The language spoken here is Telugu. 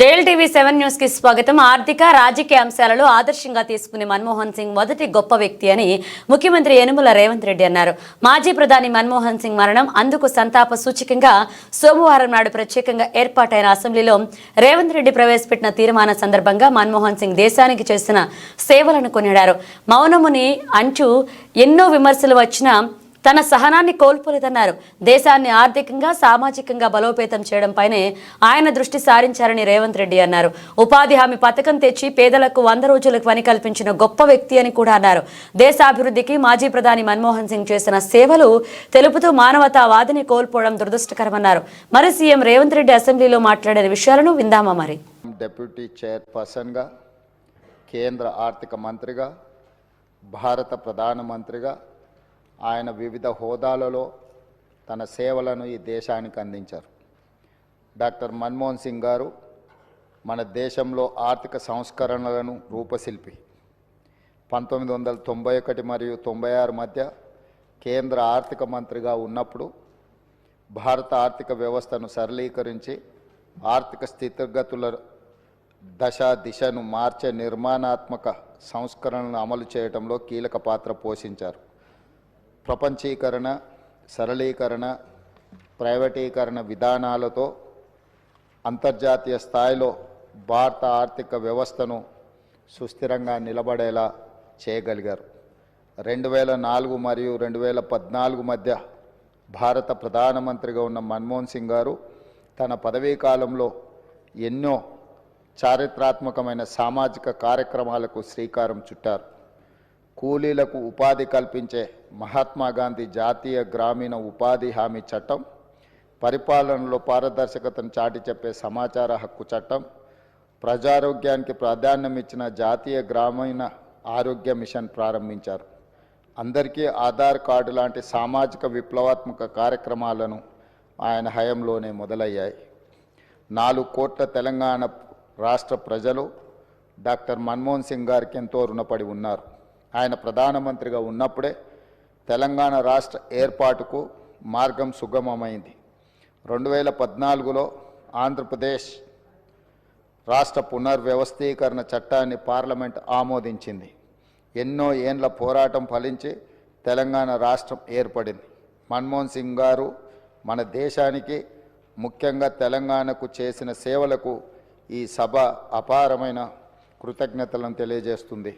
జైల్ టీవీ సెవెన్ న్యూస్కి స్వాగతం. ఆర్థిక రాజకీయ అంశాలలో ఆదర్శంగా తీసుకునే మన్మోహన్ సింగ్ మొదటి గొప్ప వ్యక్తి అని ముఖ్యమంత్రి యనుమల రేవంత్ రెడ్డి అన్నారు. మాజీ ప్రధాని మన్మోహన్ సింగ్ మరణం అందుకు సంతాప సూచికంగా సోమవారం నాడు ప్రత్యేకంగా ఏర్పాటైన అసెంబ్లీలో రేవంత్ రెడ్డి ప్రవేశపెట్టిన తీర్మానం సందర్భంగా మన్మోహన్ సింగ్ దేశానికి చేసిన సేవలను కొనియాడారు. మౌనముని అంచు ఎన్నో విమర్శలు వచ్చినా తన సహనాన్ని కోల్పోలేదన్నారు. దేశాన్ని ఆర్థికంగా సామాజికంగా బలోపేతం చేయడంపైనే ఆయన దృష్టి సారించారని రేవంత్ రెడ్డి అన్నారు. ఉపాధి హామీ పథకం తెచ్చి పేదలకు వంద రోజులకు పని కల్పించిన గొప్ప వ్యక్తి అని కూడా అన్నారు. దేశాభివృద్ధికి మాజీ ప్రధాని మన్మోహన్ సింగ్ చేసిన సేవలు తెలుపుతూ మానవతావాదిని కోల్పోవడం దురదృష్టకరమన్నారు. మరి సీఎం రేవంత్ రెడ్డి అసెంబ్లీలో మాట్లాడిన విషయాలను విందామా మరి? డెప్యూటీ చైర్పర్సన్గా కేంద్ర ఆర్థిక మంత్రిగా భారత ప్రధానమంత్రిగా ఆయన వివిధ హోదాలలో తన సేవలను ఈ దేశానికి అందించారు. డాక్టర్ మన్మోహన్ సింగ్ గారు మన దేశంలో ఆర్థిక సంస్కరణలను రూపశిల్పి. పంతొమ్మిది వందల తొంభై ఒకటి మరియు తొంభై ఆరు మధ్య కేంద్ర ఆర్థిక మంత్రిగా ఉన్నప్పుడు భారత ఆర్థిక వ్యవస్థను సరళీకరించి ఆర్థిక స్థితిగతుల దశ దిశను మార్చే నిర్మాణాత్మక సంస్కరణలను అమలు చేయడంలో కీలక పాత్ర పోషించారు. ప్రపంచీకరణ సరళీకరణ ప్రైవేటీకరణ విధానాలతో అంతర్జాతీయ స్థాయిలో భారత ఆర్థిక వ్యవస్థను సుస్థిరంగా నిలబడేలా చేయగలిగారు. రెండు వేల నాలుగు మరియు రెండు వేల పద్నాలుగు మధ్య భారత ప్రధానమంత్రిగా ఉన్న మన్మోహన్ సింగ్ గారు తన పదవీ కాలంలో ఎన్నో చారిత్రాత్మకమైన సామాజిక కార్యక్రమాలకు శ్రీకారం చుట్టారు. కూలీలకు ఉపాధి కల్పించే మహాత్మా గాంధీ జాతీయ గ్రామీణ ఉపాధి హామీ చట్టం పరిపాలనలో పారదర్శకతను చాటి చెప్పే సమాచార హక్కు చట్టం ప్రజారోగ్యానికి ప్రాధాన్యం ఇచ్చిన జాతీయ గ్రామీణ ఆరోగ్య మిషన్ ప్రారంభించారు. అందరికీ ఆధార్ కార్డు లాంటి సామాజిక విప్లవాత్మక కార్యక్రమాలను ఆయన హయంలోనే మొదలయ్యాయి. నాలుగు కోట్ల తెలంగాణ రాష్ట్ర ప్రజలు డాక్టర్ మన్మోహన్ సింగ్ గారికి ఎంతో రుణపడి ఉన్నారు. ఆయన ప్రధానమంత్రిగా ఉన్నప్పుడే తెలంగాణ రాష్ట్ర ఏర్పాటుకు మార్గం సుగమమైంది. రెండు వేల పద్నాలుగులో ఆంధ్రప్రదేశ్ రాష్ట్ర పునర్వ్యవస్థీకరణ చట్టాన్ని పార్లమెంట్ ఆమోదించింది. ఎన్నో ఏండ్ల పోరాటం ఫలించి తెలంగాణ రాష్ట్రం ఏర్పడింది. మన్మోహన్ సింగ్ గారు మన దేశానికి ముఖ్యంగా తెలంగాణకు చేసిన సేవలకు ఈ సభ అపారమైన కృతజ్ఞతలను తెలియజేస్తుంది.